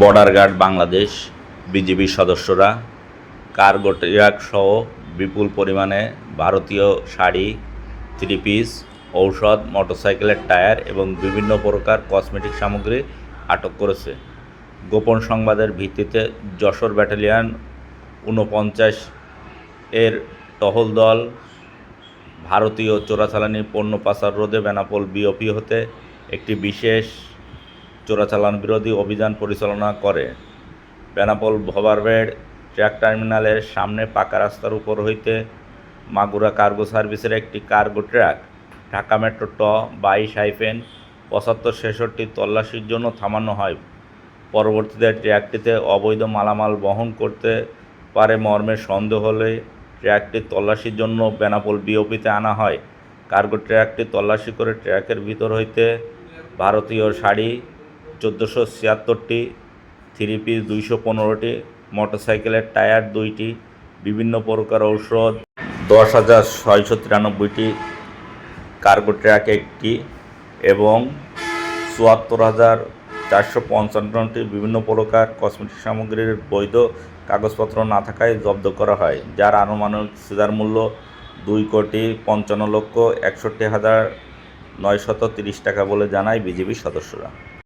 Border guard Bangladesh বিজিবির সদস্যরা, cargo truck সহ বিপুল পরিমাণে ভারতীয় শাড়ি থ্রি পিস ঔষধ, মোটরসাইকেলের টায়ার এবং বিভিন্ন প্রকার কসমেটিক সামগ্রী আটক করেছে। গোপন সংবাদের ভিত্তিতে যশোর ব্যাটালিয়ন ঊনপঞ্চাশ এর টহল দল ভারতীয় চোরাচালানি পণ্য পাচার রোধে বেনাপোল বিওপি হতে একটি বিশেষ চোরাচালান বিরোধী অভিযান পরিচালনা করে। বেনাপোল ভবারবেড় ট্রাক টার্মিনালের সামনে পাকা রাস্তার উপর হইতে মাগুরা কার্গো সার্ভিসের একটি কার্গো ট্রাক ঢাকা মেট্রো ট বাইশ হাইফেন পঁচাত্তর ছেষট্টি তল্লাশির জন্য থামানো হয়। পরবর্তীতে ট্রাকটিতে অবৈধ মালামাল বহন করতে পারে মর্মে সন্দেহ হলে ট্রাকটি তল্লাশির জন্য বেনাপোল বিওপিতে আনা হয়। কার্গো ট্রাকটি তল্লাশি করে ট্রাকের ভিতর হইতে ভারতীয় শাড়ি চোদ্দোশো ছিয়াত্তরটি, থ্রি পিস দুইশো পনেরোটি, মোটরসাইকেলের টায়ার দুইটি, বিভিন্ন প্রকার ঔষধ, দশ হাজার ছয়শো তিরানব্বইটি, কার্গো ট্রাক একটি এবং চুয়াত্তর হাজার চারশো পঞ্চান্নটি বিভিন্ন প্রকার কসমেটিক সামগ্রীর বৈধ কাগজপত্র না থাকায় জব্দ করা হয়, যার আনুমানিক সিজার মূল্য দুই কোটি পঞ্চান্ন লক্ষ একষট্টি হাজার নয়শত তিরিশ টাকা বলে জানায় বিজেপি সদস্যরা।